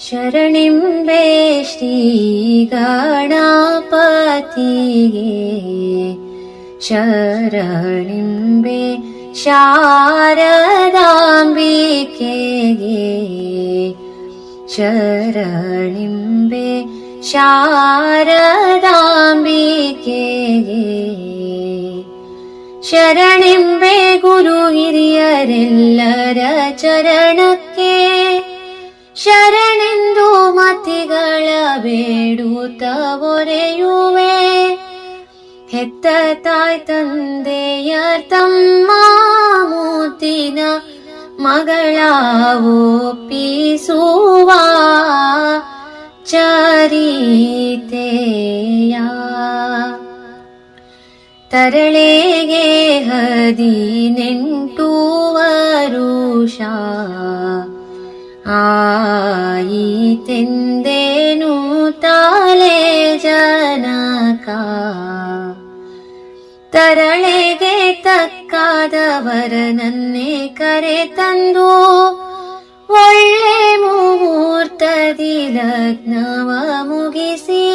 ಶರಣಿಂಬೆ ಶ್ರೀ ಗಣಪತಿಗೆ ಶರಣಿಂಬೆ ಶಾರದಾಂಬಿಕೆಗೆ ಶರಣಿಂಬೆ ಶಾರದಾಂಬಿಕೆಗೆ ಶರಣಿಂಬೆ ಗುರು ಹಿರಿಯರೆಲ್ಲರ ಚರಣಕ್ಕೆ ಶರಣೆಂದು ಮತಿಗಳ ಬೇಡುತ್ತ ಒರೆಯುವೆ. ಹೆತ್ತ ತಾಯ್ ತಂದೆಯ ತಮ್ಮ ಮೂತಿನ ಮಗಳ ಒಪ್ಪಿಸುವ ಚರಿತೆಯ. ತರಳೆಗೆ ಹದಿನೆಂಟು ವರುಷ ಆಯಿತೆಂದೇನು ತಾಲೆ ಜನಕ? ತರಳೆಗೆ ತಕ್ಕಾದವರನನ್ನೇ ಕರೆ ತಂದು ಒಳ್ಳೆ ಮುಹೂರ್ತದಿ ಲಗ್ನವ ಮುಗಿಸಿ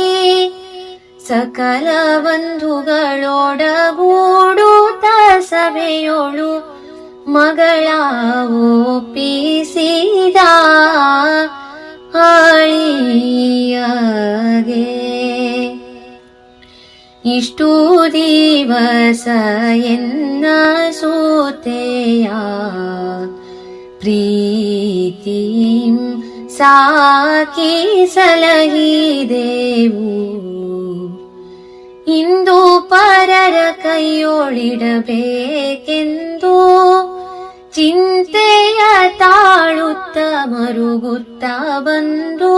ಸಕಲ ಬಂಧುಗಳೊಡಗೂಡುತ್ತ ಸಭೆಯೋಳು ಮಗಳ ಒಪ್ಪಿಸಿದ ಆಳಿಯಗೆ ಇಷ್ಟು ದಿವಸ ಎನ್ನ ಸೋತೆಯ ಪ್ರೀತಿಂ ಸಾಕಿ ಸಲಹಿದೆವು. ಇಂದು ಪರರ ಕೈಯೊಳಿಡಬೇಕೆಂದು ಚಿಂತೆಯ ತಾಳುತ್ತ ಮರುಗುತ್ತ ಬಂದು,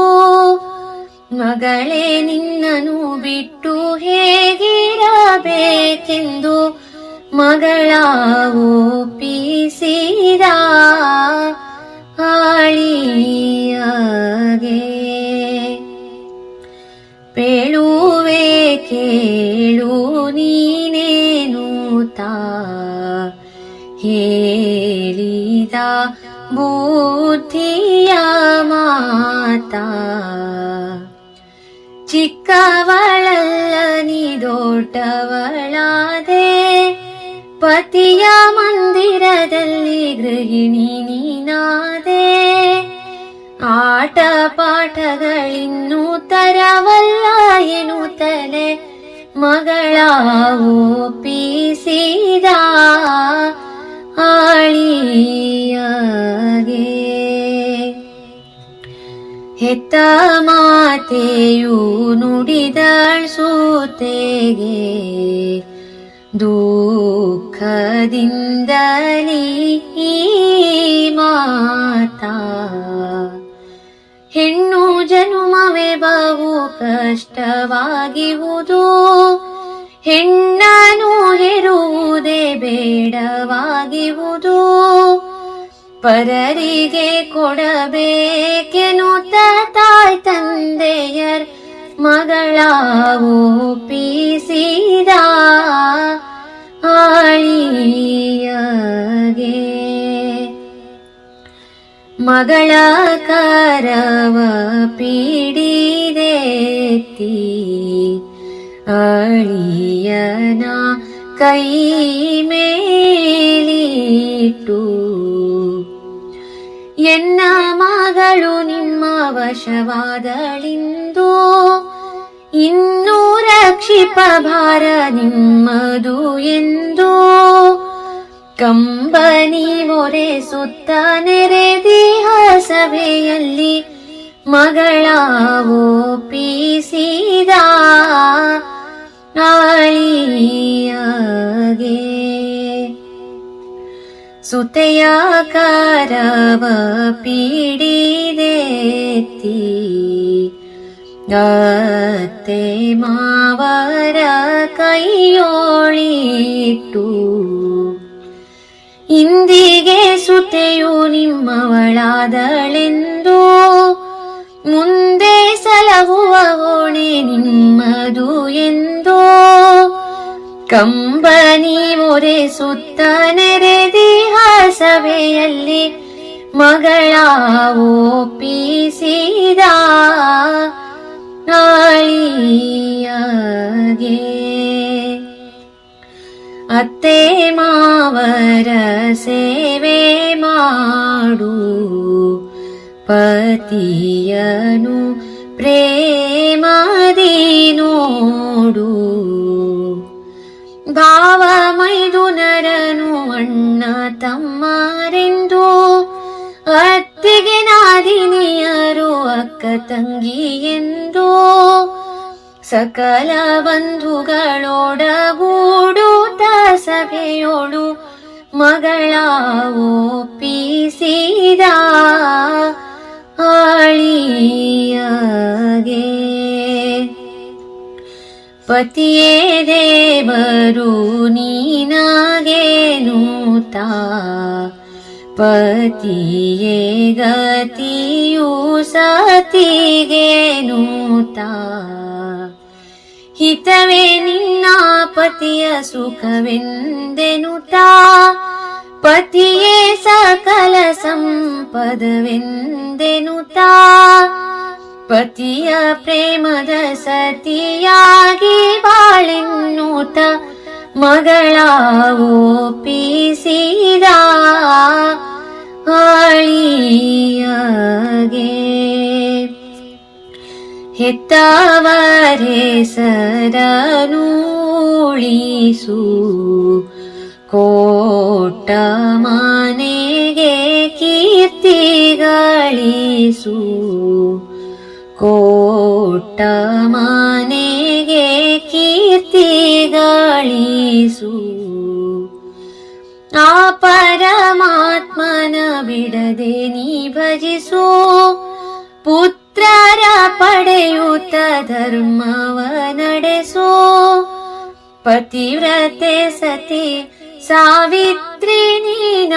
ಮಗಳೇ ನಿನ್ನನು ಬಿಟ್ಟು ಹೇಗಿರಬೇಕೆಂದು ಮಗಳ ಒಪ್ಪಿಸಿದ ಆಳಿಯಗೆ. ಪೇಳುವೆ ಕೇಳು ನೀನೇನು ತಾ ಬುದ್ಧಿಯ ಮಾತಾ ಚಿಕ್ಕವಳಲ್ಲ ನೀ ದೊಡ್ಡವಳಾದೆ ಪತಿಯ ಮಂದಿರದಲ್ಲಿ ಗೃಹಿಣಿ ನೀನಾದೆ ಆಟ ಪಾಠಗಳಿನ್ನೂ ತರವಲ್ಲ ಎನ್ನುತ್ತಲೇ ಮಗಳ ಒಪ್ಪಿಸಿದ ಆಳಿಯಗೆ ಹೆತ್ತ ಮಾತೆಯು ನುಡಿದ ಸೋತೆಗೆ ದುಃಖದಿಂದಲೀ ಈ ಮಾತಾ. ಹೆಣ್ಣು ಜನುಮವೇ ಬಹು ಕಷ್ಟವಾಗಿರುವುದು ಹೆಣ್ಣನು ಹೆರುವುದೇ ಬೇಡವಾಗಿವುದು. ಪರರಿಗೆ ಕೊಡಬೇಕೆನ್ನುತ್ತ ತಾಯ್ ತಂದೆಯರ್ ಮಗಳ ಒಪ್ಪಿಸಿದ ಆಳಿಯಗೆ. ಮಗಳ ಕರವ ಪೀಡಿದೆತ್ತಿ ಅಳಿಯನ ಕೈ ಮೇಲಿಟ್ಟು, ಎನ್ನ ಮಗಳು ನಿಮ್ಮ ವಶವಾದಳಿಂದು, ಇನ್ನೂ ರಕ್ಷಿಪ ಭಾರ ನಿಮ್ಮದು ಎಂದು, ಕಂಬನಿ ಮೊರೆ ಸುತ್ತ ನೆರೆದಿಹ ಸಭೆಯಲ್ಲಿ ಮಗಳ ಒಪ್ಪಿಸಿದ ಆಳಿಯಗೆ ಸುತೆಯ ಕರವ ಪೀಡಿದೆತ್ತಿ ಅತ್ತೆ ಮಾವರ ಕೈಯೋಳಿಟ್ಟು ಇಂದಿಗೆ ಸುತೆಯು ನಿಮ್ಮವಳಾದಳೆಂದು ಮುಂದೆ ಕರಗುವ ಹೊಣೆ ನಿಮ್ಮದು ಎಂದು. ಕಂಬನಿ ಮೊರೆಸುತ್ತ ನೆರೆದಿಹ ಸಭೆಯಲ್ಲಿ ಮಗಳ ಒಪ್ಪಿಸಿದ ನಾಳಿಯಾಗೆ. ಅತ್ತೆ ಮಾವರ ಸೇವೆ ಮಾಡು ಪತಿಯನು ಪ್ರೇಮದಿ ನೋಡು ಭಾವ ಮೈದುನರನು ಅಣ್ಣ ತಮ್ಮರೆಂದು ಅತ್ತಿಗೆ ನಾದಿನಿಯರು ಅಕ್ಕ ತಂಗಿ ಎಂದು ಸಕಲ ಬಂಧುಗಳೊಡಗೂಡುತ್ತ ಸಭೆಯೋಡು ಮಗಳ ಒಪ್ಪಿಸಿದ ಆಳಿಯಗೆ ಪತಿಯೇ ದೇವರು ನೀನಾಗೇನೂತ ಪತಿಯೇ ಗತಿಯು ಸತಿಗೇನೂತ ಹಿತವೇ ನಿನ್ನ ಪತಿಯ ಸುಖವೆಂದೆನುತ. ಪತಿಯೇ ಸಕಲ ಸಂಪದವೆಂದೆನುತ ಪತಿಯ ಪ್ರೇಮದ ಸತಿಯಾಗಿ ಬಾಳೆನ್ನುತ್ತ ಮಗಳ ಒಪ್ಪಿಸಿದ ಆಳಿಯಗೆ ಹೆತ್ತವರೇ ಸರನೂಳಿಸು ಕೋಟ ಮನೆಗೆ ಕೀರ್ತಿ ಗಳಿಸು ಕೋಟ ಮನೆಗೆ ಕೀರ್ತಿ ಗಳಿಸು ಆ ಪರಮಾತ್ಮನ ಬಿಡದೆ ನೀ ಭಜಿಸು ಪುತ್ರರ ಪಡೆಯುತ್ತ ಧರ್ಮವ ನಡೆಸೋ ಪತಿವ್ರತೆ ಸತಿ सावित्रिणेन